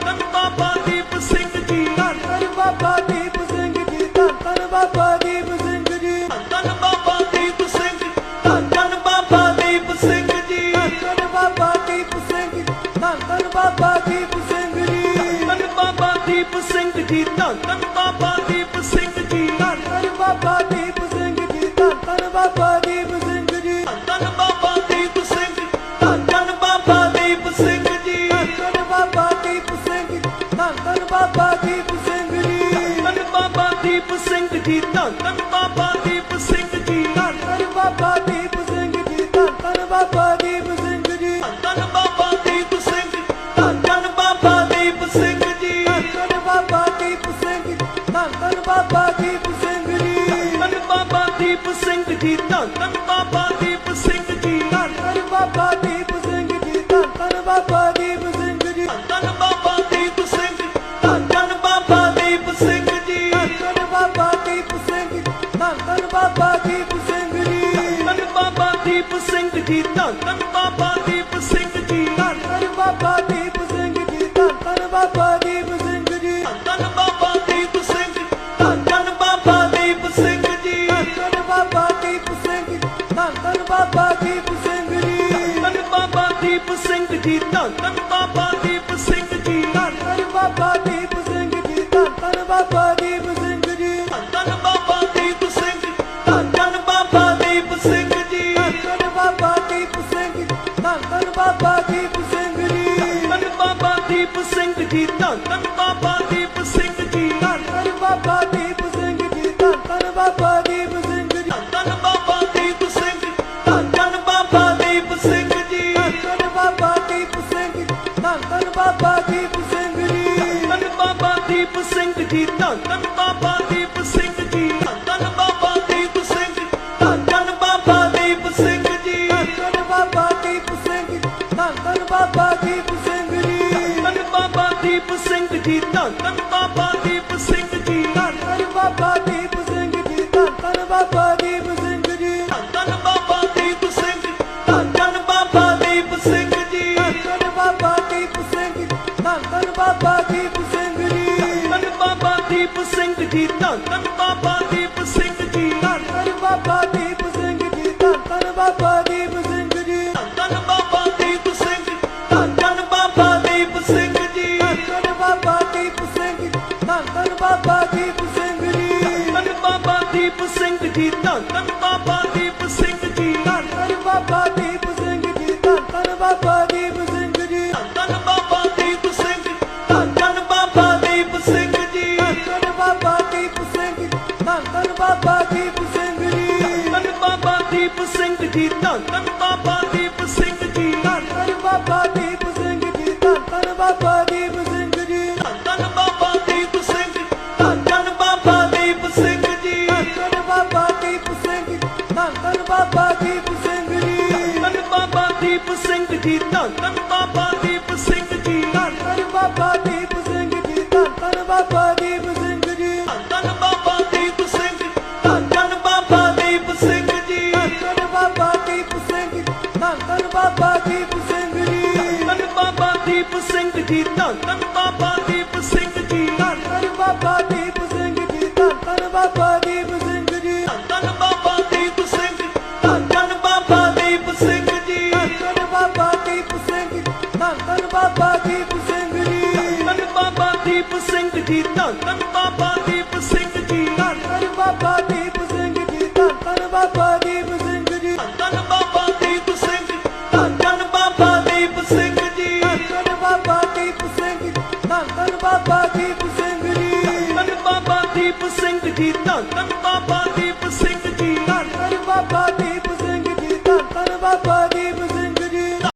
ਧੰਨ ਬਾਬਾ ਦੀਪ ਸਿੰਘ ਜੀ। ਧੰਨ ਬਾਬਾ ਦੀਪ ਸਿੰਘ ਜੀ ਧੰਨ ਬਾਬਾ ਦੀਪ ਸਿੰਘ ਜੀ। ਧੰਨ ਬਾਬਾ ਦੀਪ ਸਿੰਘ ਧੰਨ ਬਾਬਾ ਦੀਪ ਸਿੰਘ ਜੀ। ਧੰਨ ਬਾਬਾ ਦੀਪ ਸਿੰਘ ਜੀ ਧੰਨ ਬਾਬਾ ਦੀਪ ਸਿੰਘ ਜੀ। ਧੰਨ ਬਾਬਾ ਦੀਪ ਸਿੰਘ ਜੀ ਧੰਨ ਬਾਬਾ ਦੀਪ ਸਿੰਘ ਜੀ, ਧੰਨ ਧੰਨ ਬਾਬਾ ਦੀਪ ਸਿੰਘ ਜੀ। ਧੰਨ ਧੰਨ ਬਾਬਾ ਦੀਪ ਸਿੰਘ ਜੀ, ਧੰਨ ਧੰਨ ਬਾਬਾ ਦੀਪ ਸਿੰਘ ਜੀ। ਧੰਨ ਬਾਬਾ ਦੀਪ ਸਿੰਘ, ਧੰਨ ਧੰਨ ਬਾਬਾ ਦੀਪ ਸਿੰਘ ਜੀ। ਧੰਨ ਧੰਨ ਬਾਬਾ ਦੀਪ ਸਿੰਘ ਜੀ ਧੰਨ ਧੰਨ ਬਾਬਾ ਦੀਪ ਸਿੰਘ ਜੀ। ਧੰਨ ਬਾਬਾ ਦੀਪ ਸਿੰਘ ਜੀ, ਧੰਨ ਧੰਨ ਬਾਬਾ ਦੀਪ ਸਿੰਘ ਜੀ ਧੰਨ ਧੰਨ ਬਾਬਾ ਦੀਪ ਸਿੰਘ ਜੀ ਧੰਨ ਧੰਨ ਬਾਬਾ ਦੀਪ ਸਿੰਘ ਜੀ ਧੰਨ ਧੰਨ ਬਾਬਾ ਦੀਪ ਸਿੰਘ ਜੀ ਧੰਨ ਬਾਬਾ ਦੀਪ ਸਿੰਘ ਧੰਨ ਧੰਨ ਬਾਬਾ ਦੀਪ ਸਿੰਘ ਜੀ ਧੰਨ ਧੰਨ ਬਾਬਾ ਦੀਪ ਸਿੰਘ ਜੀ ਧੰਨ ਧੰਨ ਬਾਬਾ ਦੀਪ ਸਿੰਘ ਜੀ ਧੰਨ ਬਾਬਾ ਦੀਪ ਸਿੰਘ ਜੀ ਧੰਨ ਧੰਨ ਬਾਬਾ ਦੀਪ ਸਿੰਘ ਜੀ ਧੰਨ ਧੰਨ ਬਾਬਾ ਦੀਪ ਸਿੰਘ ਜੀ ਧੰਨ ਧੰਨ ਬਾਬਾ ਬਾਬਾ ਦੀਪ ਸਿੰਘ ਜੀ ਧੰਨ ਬਾਬਾ ਦੀਪ ਸਿੰਘ ਜੀ ਧੰਨ ਬਾਬਾ ਦੀਪ ਸਿੰਘ ਜੀ ਧੰਨ ਬਾਬਾ ਦੀਪ ਸਿੰਘ ਜੀ ਧੰਨ ਧੰਨ ਬਾਬਾ ਦੀਪ ਸਿੰਘ ਜੀ ਧੰਨ ਬਾਬਾ ਦੀਪ ਸਿੰਘ ਧੰਨ ਬਾਬਾ ਦੀਪ ਸਿੰਘ ਜੀ ਧੰਨ ਬਾਬਾ ਦੀਪ ਸਿੰਘ ਜੀ ਧੰਨ ਬਾਬਾ ਦੀਪ ਸਿੰਘ ਜੀ ਧੰਨ ਬਾਬਾ ਦੀਪ ਸਿੰਘ ਜੀ ਧੰਨ ਬਾਬਾ ਬਾਬਾ ਦੀਪ ਸਿੰਘ ਜੀ ਧੰਨ ਬਾਬਾ ਦੀਪ ਸਿੰਘ ਜੀ ਧੰਨ ਬਾਬਾ ਦੀਪ ਸਿੰਘ ਜੀ ਧੰਨ ਬਾਬਾ ਦੀਪ ਸਿੰਘ ਜੀ ਧੰਨ ਬਾਬਾ ਦੀਪ ਸਿੰਘ ਜੀ ਧੰਨ ਬਾਬਾ ਦੀਪ ਸਿੰਘ ਧੰਨ ਬਾਬਾ ਦੀਪ ਸਿੰਘ ਜੀ ਧੰਨ ਬਾਬਾ ਦੀਪ ਸਿੰਘ ਧੰਨ ਬਾਬਾ ਦੀਪ ਸਿੰਘ ਜੀ ਧੰਨ ਬਾਬਾ ਦੀਪ ਸਿੰਘ ਜੀ ਧੰਨ ਦੀਪ ਸਿੰਘ ਜੀ ਧੰਨ ਧੰਨ ਬਾਬਾ ਦੀਪ ਸਿੰਘ ਜੀ ਧੰਨ ਧੰਨ ਬਾਬਾ ਦੀਪ ਸਿੰਘ ਜੀ ਧੰਨ ਧੰਨ ਬਾਬਾ ਦੀਪ ਸਿੰਘ ਜੀ ਧੰਨ ਬਾਬਾ ਦੀਪ ਸਿੰਘ ਧੰਨ ਧੰਨ ਬਾਬਾ ਦੀਪ ਸਿੰਘ ਜੀ ਧੰਨ ਧੰਨ ਬਾਬਾ ਦੀਪ ਸਿੰਘ ਜੀ ਧੰਨ ਧੰਨ ਬਾਬਾ ਦੀਪ ਸਿੰਘ ਜੀ ਧੰਨ ਬਾਬਾ ਦੀਪ ਸਿੰਘ ਜੀ ਧੰਨ ਧੰਨ ਬਾਬਾ ਦੀਪ ਸਿੰਘ ਜੀ ਧੰਨ ਧੰਨ ਬਾਬਾ ਜੀ, ਧੰਨ ਧੰਨ ਬਾਬਾ ਦੀਪ ਸਿੰਘ ਜੀ। ਧੰਨ ਧੰਨ ਬਾਬਾ ਦੀਪ ਸਿੰਘ ਜੀ, ਧੰਨ ਧੰਨ ਬਾਬਾ ਦੀਪ ਸਿੰਘ ਜੀ। ਧੰਨ ਬਾਬਾ ਦੀਪ ਸਿੰਘ, ਧੰਨ ਧੰਨ ਬਾਬਾ ਦੀਪ ਸਿੰਘ ਜੀ। ਧੰਨ ਧੰਨ ਬਾਬਾ ਦੀਪ ਸਿੰਘ ਜੀ ਧੰਨ ਧੰਨ ਬਾਬਾ ਦੀਪ ਸਿੰਘ ਜੀ। ਧੰਨ ਬਾਬਾ ਦੀਪ ਸਿੰਘ ਜੀ, ਧੰਨ ਧੰਨ ਧੰਨ ਬਾਬਾ ਦੀਪ ਸਿੰਘ ਜੀ ਧੰਨ ਬਾਬਾ ਦੀਪ ਸਿੰਘ ਜੀ ਧੰਨ ਬਾਬਾ ਦੀਪ ਸਿੰਘ ਜੀ ਧੰਨ ਬਾਬਾ ਦੀਪ ਸਿੰਘ ਜੀ ਧੰਨ ਬਾਬਾ ਦੀਪ ਸਿੰਘ ਜੀ ਧੰਨ ਬਾਬਾ ਦੀਪ ਸਿੰਘ ਧੰਨ ਬਾਬਾ ਦੀਪ ਸਿੰਘ ਜੀ ਧੰਨ ਬਾਬਾ ਦੀਪ ਸਿੰਘ ਧੰਨ ਬਾਬਾ ਦੀਪ ਸਿੰਘ ਜੀ ਧੰਨ ਬਾਬਾ ਦੀਪ ਸਿੰਘ ਜੀ ਧੰਨ ਬਾਬਾ ਦੀਪ ਸਿੰਘ ਜੀ ਧੰਨ ਬਾਬਾ ਦੀਪ ਸਿੰਘ ਜੀ ਧੰਨ ਬਾਬਾ